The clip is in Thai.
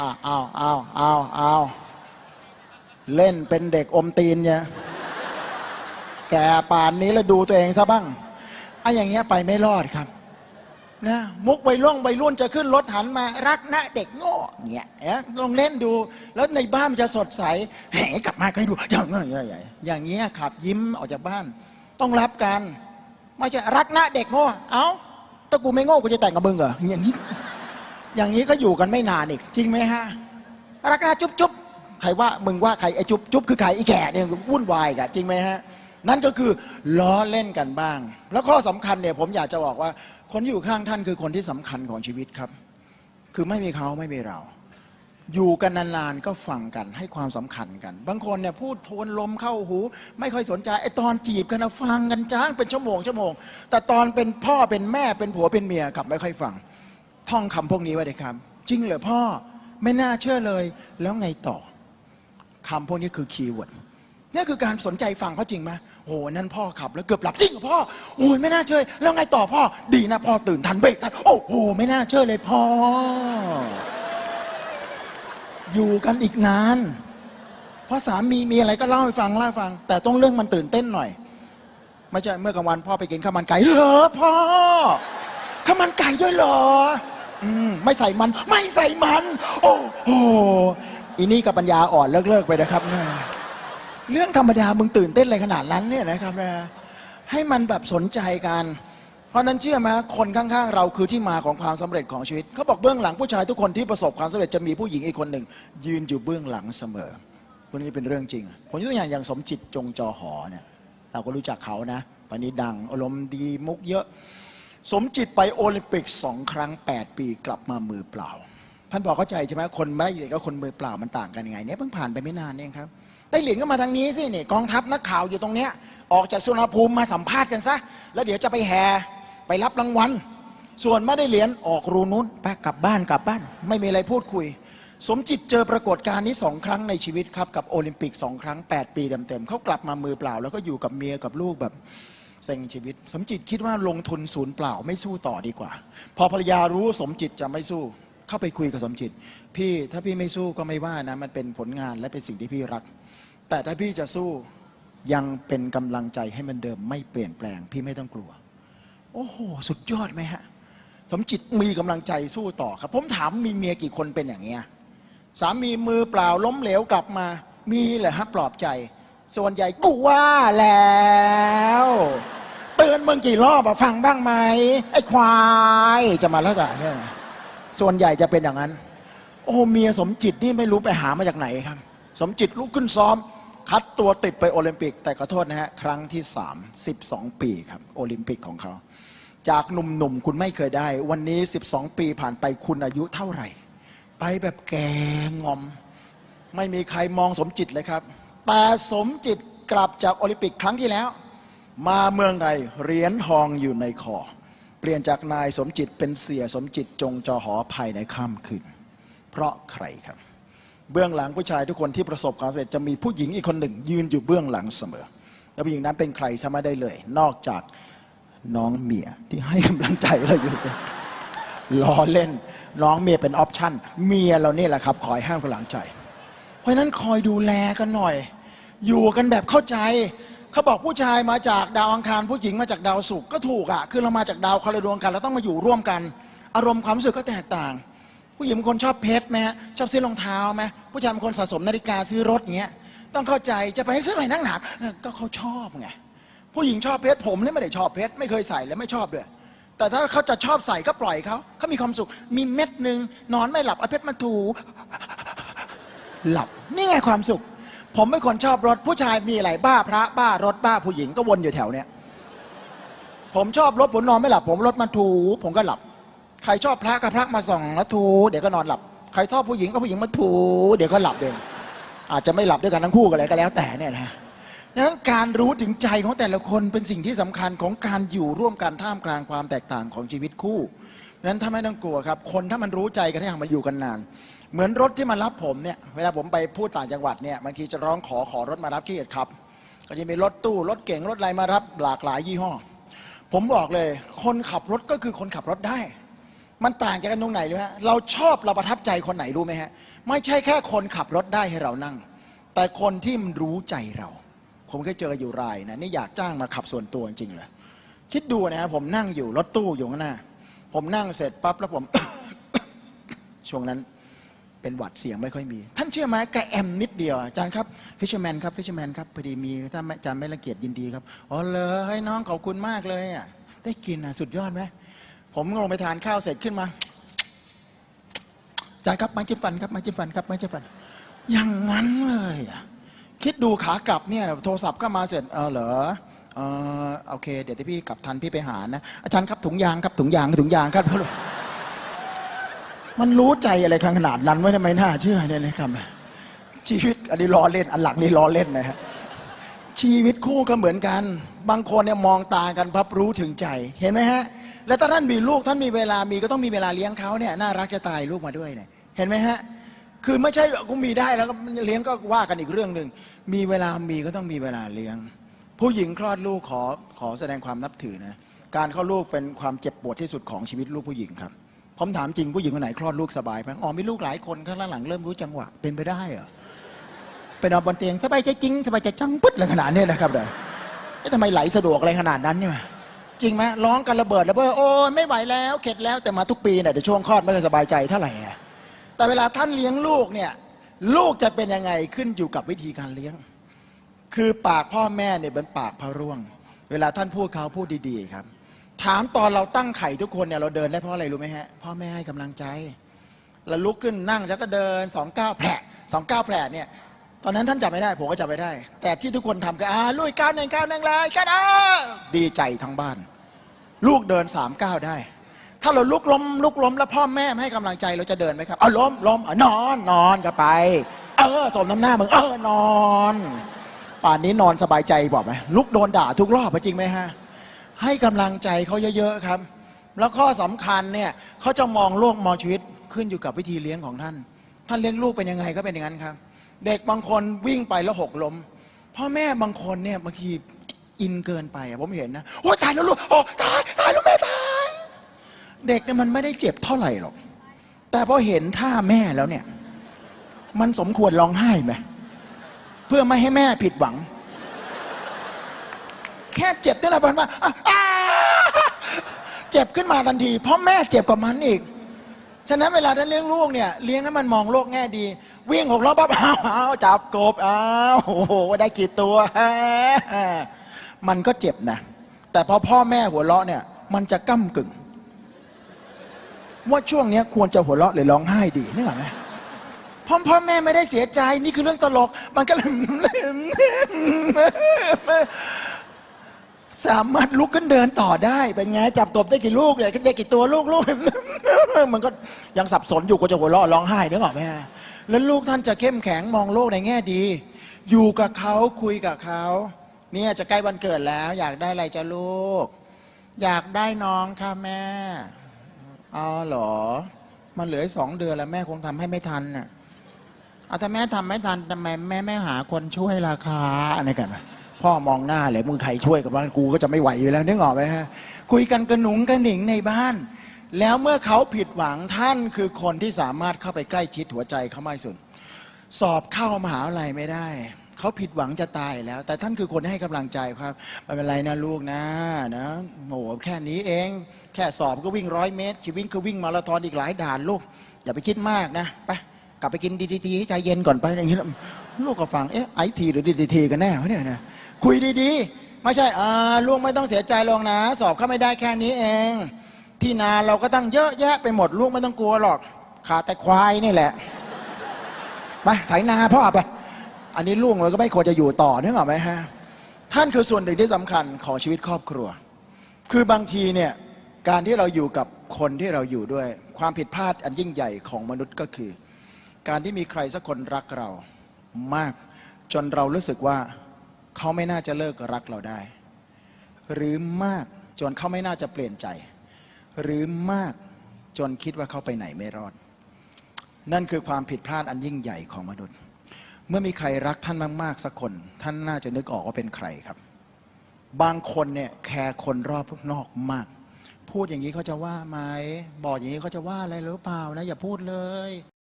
อ้าวอ้าวอ้าวอ้าวอ้าวเล่นเป็นเด็กอมตีนเนี่ยแก่ป่านนี้แล้วดูตัวเองซะบ้างไอ้อย่างเงี้ยไปไม่รอดครับนะมุกวัยรุ่นวัยรุ่นจะขึ้นรถหันมารักนะเด็กโง่เงี้ยเอ๊ะลองเล่นดู แล้วในบ้านมันจะสดใสแหมกลับมาให้ดูอย่างเงี้ยอย่างเงี้ยอย่างเงี้ยขับยิ้มออกจากบ้าน ต้องรับกันไม่ใช่รักนะเด็กโง่เอ้าถ้ากูไม่โง่กูจะแต่งกับมึงเหรออย่างนี้ อย่างนี้ก็อยู่กันไม่นานอีก จริงไหมฮะ รักนะจุ๊บจุ๊บใครว่ามึงว่าใครไอ้จุ๊บจุ๊บคือใครไอ้แก่เนี่ยวุ่นวายกันจริงไหมฮะ นั่นก็คือล้อเล่นกันบ้าง แล้วข้อสำคัญเนี่ยผมอยากจะบอกว่า คนที่อยู่ข้างท่านคือคนที่สำคัญของชีวิตครับ คือไม่มีเขาไม่มีเรา อยู่กันนานๆก็ฟังกันให้ความสำคัญกัน บางคนเนี่ยพูดโทนลมเข้าหู ไม่ค่อยสนใจไอ้ตอนจีบกันนะฟังกันจ้างเป็นชั่วโมงชั่วโมง แต่ตอนเป็นพ่อเป็นแม่เป็นผัวเป็นเมียกลับไม่ค่อยฟัง ท่องคำพวกนี้ไว้เลยครับ จริงเหรอพ่อไม่น่าเชื่อเลย แล้วไงต่อคำพวกนี้คือคีย์เวิร์ดนี่คือการสนใจฟังเขาจริงไหมโอ้นั่นพ่อขับแล้วเกือบหลับจริงเหรอพ่อโอ้ยไม่น่าเชื่อแล้วไงต่อพ่อ ดีนะพ่อตื่นทันเบรกทันโอ้โหไม่น่าเชื่อเลยพ่อ อยู่กันอีกนานเพราะสามีมีอะไรก็เล่าให้ฟังเล่าให้ฟัง แต่ต้องเรื่องมันตื่นเต้นหน่อยไม่ใช่เมื่อกลางวันพ่อไปกินข้าวมันไก่เหรอพ่อข้าวมันไก่ด้วยเหรอ อืมไม่ใส่มัน ไม่ใส่มัน โอ้โหอีนี่กับปัญญาอ่อนเลิกเลิกๆไปนะครับเนะเรื่องธรรมดามึงตื่นเต้นอะไรขนาดนั้นเนี่ยนะครับนะให้มันแบบสนใจกัน เพราะนั้นเชื่อไหมคนข้างๆ เราคือที่มาของความสำเร็จของชีวิตเขาบอกเบื้องหลังผู้ชายทุกคนที่ประสบความสำเร็จจะมีผู้หญิงอีกคนหนึ่ง ยืนอยู่เบื้องหลังเสมอคนนี้เป็นเรื่องจริงผมยกตัวอย่างอย่างสมจิตจงจอหอเนี่ยเราก็รู้จักเขานะ ตอนนี้ดังอารมณ์ดีมุกเยอะ สมจิตไปโอลิมปิกสองครั้ง 8 ปีกลับมามือเปล่า ท่านบอกเข้าใจใช่ไหมคนไม่ได้เหรียญกับคนมือเปล่ามันต่างกันยังไงเนี่ยเพิ่งผ่านไปไม่นานเองครับได้เหรียญก็มาทางนี้สิเนี่ยกองทัพนักข่าวอยู่ตรงเนี้ยออกจากสุวรรภูมิมาสัมภาษณ์กันซะ แล้วเดี๋ยวจะไปแห่ไปรับรางวัลส่วนไม่ได้เหรียญออกรูนู้นไปกลับบ้านกลับบ้าน ไม่มีอะไรพูดคุย สมจิตเจอปรากฏการณ์นี้สองครั้งในชีวิตครับกับโอลิมปิกสองครั้ง 8 ปีเต็มๆเขากลับมามือเปล่า แล้วก็อยู่กับเมียกับลูกแบบ เซ็งชีวิต สมจิตคิดว่าลงทุนศูนย์เปล่าไม่สู้ต่อดีกว่า พอภรรยารู้สมจิตจะไม่สู้ เข้าไปคุยกับสมจิต พี่ถ้าพี่ไม่สู้ก็ไม่ว่านะมันเป็นผลงานและเป็นสิ่งที่พี่รัก แต่ถ้าพี่จะสู้ยังเป็นกำลังใจให้มันเดิมไม่เปลี่ยนแปลง พี่ไม่ต้องกลัว โอ้โห สุดยอดไหมฮะ สมจิตมีกำลังใจสู้ต่อครับ ผมถามมีเมียกี่คนเป็นอย่างเงี้ยสามีมือเปล่าล้มเหลวกลับมา มีเหรอฮะปลอบใจ ส่วนใหญ่กูว่าแล้ว อนมึงกี่รอบอะฟังบ้างไหมไอ้ควายจะมาแล้วจ้ะเนี่ยนะส่วนใหญ่จะเป็นอย่างนั้น โอ้เมียสมจิตนี่ไม่รู้ไปหามาจากไหนครับ สมจิตลุกขึ้นซ้อม คัดตัวติดไปโอลิมปิก แต่ขอโทษนะฮะครั้งที่3 12 ปีครับ โอลิมปิกของเขา จากหนุ่มๆ คุณไม่เคยได้ วันนี้ 12 ปีผ่านไปคุณอายุเท่าไหร่ ไปแบบแกงอม ไม่มีใครมองสมจิตเลยครับ แต่สมจิตกลับจากโอลิมปิกครั้งที่แล้ว มาเมืองไทยเหรียญทองอยู่ในคอ เปลี่ยนจากนายสมจิตเป็นเสียสมจิตจงจอหอภายในค่ำคืน เพราะใครครับ เบื้องหลังผู้ชายทุกคนที่ประสบความสำเร็จจะมีผู้หญิงอีกคนหนึ่ง ยืนอยู่เบื้องหลังเสมอ และผู้หญิงนั้นเป็นใครสามารถได้เลย นอกจากน้องเมียที่ให้กำลังใจเราอยู่ล้อเล่น น้องเมียเป็นออปชั่นเมียเรานี่แหละครับคอยห้ามกำลังใจ เพราะนั้นคอยดูแลกันหน่อย อยู่กันแบบเข้าใจ เขาบอกผู้ชายมาจากดาวอังคารผู้หญิงมาจากดาวศุกร์ก็ถูกอะคือเรามาจากดาวคนละดวงกันเราต้องมาอยู่ร่วมกัน อารมณ์ความรู้สึกก็แตกต่าง ผู้หญิงคนชอบเพชรไหมฮะชอบซื้อรองเท้าไหมผู้ชายบางคนสะสมนาฬิกาซื้อรถเงี้ยต้องเข้าใจจะไปซื้ออะไรนักหนาก็เขาชอบไงผู้หญิงชอบเพชรผมเนี่ยไม่ได้ชอบเพชรไม่เคยใส่และไม่ชอบด้วยแต่ถ้าเขาจะชอบใส่ก็ปล่อยเขาเขามีความสุข มีเม็ดหนึ่งนอนไม่หลับเอาเพชรมาถู หลับนี่ไงความสุข ผมไม่คนชอบรถผู้ชายมีอะไรบ้าพระบ้ารถบ้าผู้หญิงก็วนอยู่แถวเนี้ยผมชอบรถผมนอนไม่หลับ ผมรถมาถู ผมก็หลับ ใครชอบพระก็พระมาส่องแล้วถู เดี๋ยวก็นอนหลับ ใครชอบผู้หญิงก็ผู้หญิงมาถู เดี๋ยวก็หลับเองอาจจะไม่หลับด้วยกันทั้งคู่กันเลยก็แล้วแต่เนี่ยนะ ดังนั้นการรู้ถึงใจของแต่ละคนเป็นสิ่งที่สำคัญของการอยู่ร่วมกันท่ามกลางความแตกต่างของชีวิตคู่ดังนั้นถ้าไม่ต้องกลัวครับ คนถ้ามันรู้ใจกันที่อย่างมาอยู่กันนาน เหมือนรถที่มารับผมเนี่ยเวลาผมไปพูดต่างจังหวัดเนี่ยบางทีจะร้องขอขอรถมารับขี้เกียจครับ ก็จะมีรถตู้รถเก๋งรถอะไรมารับหลากหลายยี่ห้อ ผมบอกเลย คนขับรถก็คือคนขับรถได้ มันต่างจากกันตรงไหนรู้ไหมฮะเราชอบเราประทับใจคนไหนรู้ไหมฮะไม่ใช่แค่คนขับรถได้ให้เรานั่ง แต่คนที่มันรู้ใจเรา ผมเคยเจออยู่รายนะนี่อยากจ้างมาขับส่วนตัวจริงๆเลยคิดดูนะฮะผมนั่งอยู่รถตู้อยู่ข้างหน้า ผมนั่งเสร็จปั๊บแล้วผม ช่วงนั้นเป็นหวัดเสียงไม่ค่อยมี ท่านเชื่อไหมกระแอมนิดเดียวอาจารย์ครับฟิชเชอร์แมนครับฟิชเชอร์แมนครับพอดีมีถ้าอาจารย์ไม่ละเกียดยินดีครับอ๋อเลยให้น้องขอบคุณมากเลยอะได้กินอะสุดยอดไหมผมลงไปทานข้าวเสร็จขึ้นมาอาจารย์ครับม้จิ้มฟันครับม้จิ้มฟันครับม้จิ้มฟัน อย่างนั้นเลยอะ คิดดูขากลับเนี่ยโทรศัพท์ก็มาเสร็จเออเหรอเออโอเค เดี๋ยวที่พี่กลับทันพี่ไปหานะ อาจารย์ครับถุงยางครับถุงยางถุงยางครับมันรู้ใจอะไรขนาดนั้นไม่ทำไมน่าเชื่อเนี่ยนะครับชีวิตอันนี้ล้อเล่น อันหลังนี่ล้อเล่นนะฮะชีวิตคู่ก็เหมือนกัน บางคนเนี่ยมองตากันพับรู้ถึงใจ เห็นไหมฮะ แล้วถ้าท่านมีลูกท่านมีเวลามีก็ต้องมีเวลาเลี้ยงเขาเนี่ยน่ารักจะตายลูกมาด้วยเนี่ยเห็นไหมฮะ คือไม่ใช่กูมีได้แล้วก็เลี้ยงก็ว่ากันอีกเรื่องหนึ่งมีเวลามีก็ต้องมีเวลาเลี้ยง ผู้หญิงคลอดลูกขอขอแสดงความนับถือนะการคลอดลูกเป็นความเจ็บปวดที่สุดของชีวิตลูกผู้หญิงครับผมถามจริงผู้หญิงคนไหนคลอดลูกสบายไหมอ๋อมีลูกหลายคนข้างหลังเริ่มรู้จังหวะเป็นไปได้เหรอไปนอนบนเตียงสบายใจจริงสบายใจจังปึ๊ดเลยขนาดนี้นะครับเด้อทำไมไหลสะดวกอะไรขนาดนั้นเนี่ยจริงไหมร้องกันระเบิดระเบ้อโอ้ไม่ไหวแล้วเข็ดแล้วแต่มาทุกปีเนี่ยเดี๋ยวช่วงคลอดไม่ค่อยสบายใจเท่าไหร่ แต่เวลาท่านเลี้ยงลูกเนี่ยลูกจะเป็นยังไงขึ้นอยู่กับวิธีการเลี้ยง คือปากพ่อแม่เนี่ยเป็นปากพระร่วง เวลาท่านพูดเขาพูดดีๆครับ ถามตอนเราตั้งไข่ทุกคนเนี่ยเราเดินได้เพราะอะไรรู้ไหมฮะพ่อแม่ให้กำลังใจเราลุกขึ้นนั่งแล้วก็เดินสองก้าวแผลสองก้าวแผลเนี่ยตอนนั้นท่านจับไม่ได้ผมก็จับไม่ได้ แต่ที่ทุกคนทำก็อ่าลุยก้าวหนึ่งก้าวหนึ่งเลยก้าวอ่าดีใจทั้งบ้าน ลูกเดินสามก้าวได้ ถ้าเราลุกล้มลุกล้มแล้วพ่อแม่ไม่ให้กำลังใจเราจะเดินไหมครับเอาล้มล้มอะนอนนอนก็ไป เออสมน้ำหน้ามึงเออนอนป่านนี้นอนสบายใจบอกไหมลุกโดนด่าทุกรอบจริงไหมฮะให้กำลังใจเขาเยอะๆครับ แล้วข้อสำคัญเนี่ยเขาจะมองโลกมองชีวิตขึ้นอยู่กับวิธีเลี้ยงของท่าน ท่านเลี้ยงลูกเป็นยังไงก็เป็นอย่างนั้นครับ เด็กบางคนวิ่งไปแล้วหกล้มพ่อแม่บางคนเนี่ยบางทีอินเกินไปผมเห็นนะโอ้ตายแล้วลูกโอ้ตายตายแลูกแม่ตาย เด็กเนี่ยมันไม่ได้เจ็บเท่าไหร่หรอก แต่พอเห็นท่าแม่แล้วเนี่ย มันสมควรร้องไห้ไหมเพื่อไม่ให้แม่ผิดหวัง แค่เจ็บนี่แหละพันว่าอะอ่าเจ็บขึ้นมาทันที เพราะแม่เจ็บกว่ามันอีก ฉะนั้นเวลาท่านเลี้ยงลูกเนี่ยเลี้ยงให้มันมองโลกแง่ดี วิ่งหกล้อปั๊บอ้าวอ้าวจับกบอ้าวโอ้โหได้กี่ตัวมันก็เจ็บนะแต่พอพ่อแม่หัวเราะเนี่ย มันจะก้ากึ่ง ว่าช่วงเนี้ยควรจะหัวเราะหรือร้องไห้ดีนี่หรอไหมพ่อพ่อแม่ไม่ได้เสียใจนี่คือเรื่องตลก มันก็เลยสามารถลุกขึ้นเดินต่อได้ เป็นไงจับกบได้กี่ลูกเนี่ยได้กี่ตัวลูกลูกมันก็ยังสับสนอยู่ก็จะหัวเราะร้องไห้นึกออกไหมแล้วลูกท่านจะเข้มแข็งมองโลกในแง่ดี อยู่กับเขาคุยกับเขาเนี่ยจะใกล้วันเกิดแล้ว อยากได้อะไรจะลูก อยากได้น้องค่ะแม่ อ๋อเหรอ มันเหลือสองเดือนแล้วแม่คงทำให้ไม่ทันน่ะเอาถ้าแม่ทำไม่ทันทำไมแม่ไม่หาคนช่วยราคาอะไรกันพ่อมองหน้าเลยมึงใครช่วยกับบ้านกูก็จะไม่ไหวอยู่แล้วนึกออกไหมฮะ คุยกันกระหนุงกระหนิงในบ้าน แล้วเมื่อเขาผิดหวังท่านคือคนที่สามารถเข้าไปใกล้ชิดหัวใจเขามากสุด สอบเข้ามหาวิทยาลัยไม่ได้ เขาผิดหวังจะตายแล้ว แต่ท่านคือคนให้กำลังใจครับไม่เป็นไรนะลูกนะนะโอ้โหแค่นี้เอง แค่สอบก็วิ่งร้อยเมตร ชีวิตก็วิ่งมาราธอนอีกหลายด่านลูก อย่าไปคิดมากนะไปกลับไปกินดีทีใจเย็นก่อนไปอย่างนี้ลูกก็ฟังเอ๊ะไอทีหรือดีทีกันแน่วะเนี่ยนะคุยดีๆ ไม่ใช่อ่าลูกไม่ต้องเสียใจหรอกนะ สอบเข้าไม่ได้แค่นี้เอง ที่นาเราก็ตั้งเยอะแยะไปหมดลูกไม่ต้องกลัวหรอกขาดแต่ควายนี่แหละไปไถนาพ่อไป อันนี้ลูกมันก็ไม่ควรจะอยู่ต่อนึกออกไหมฮะท่านคือส่วนหนึ่งที่สำคัญของชีวิตครอบครัว คือบางทีเนี่ยการที่เราอยู่กับคนที่เราอยู่ด้วย ความผิดพลาดอันยิ่งใหญ่ของมนุษย์ก็คือ การที่มีใครสักคนรักเรามาก จนเรารู้สึกว่าเขาไม่น่าจะเลิกรักเราได้ หรือมากจนเขาไม่น่าจะเปลี่ยนใจ หรือมากจนคิดว่าเขาไปไหนไม่รอด นั่นคือความผิดพลาดอันยิ่งใหญ่ของมนุษย์ เมื่อมีใครรักท่านมากๆสักคน ท่านน่าจะนึกออกว่าเป็นใครครับ บางคนเนี่ยแคร์คนรอบนอกมาก พูดอย่างนี้เขาจะว่าไหมบอกอย่างนี้เขาจะว่าอะไรหรือเปล่านะอย่าพูดเลย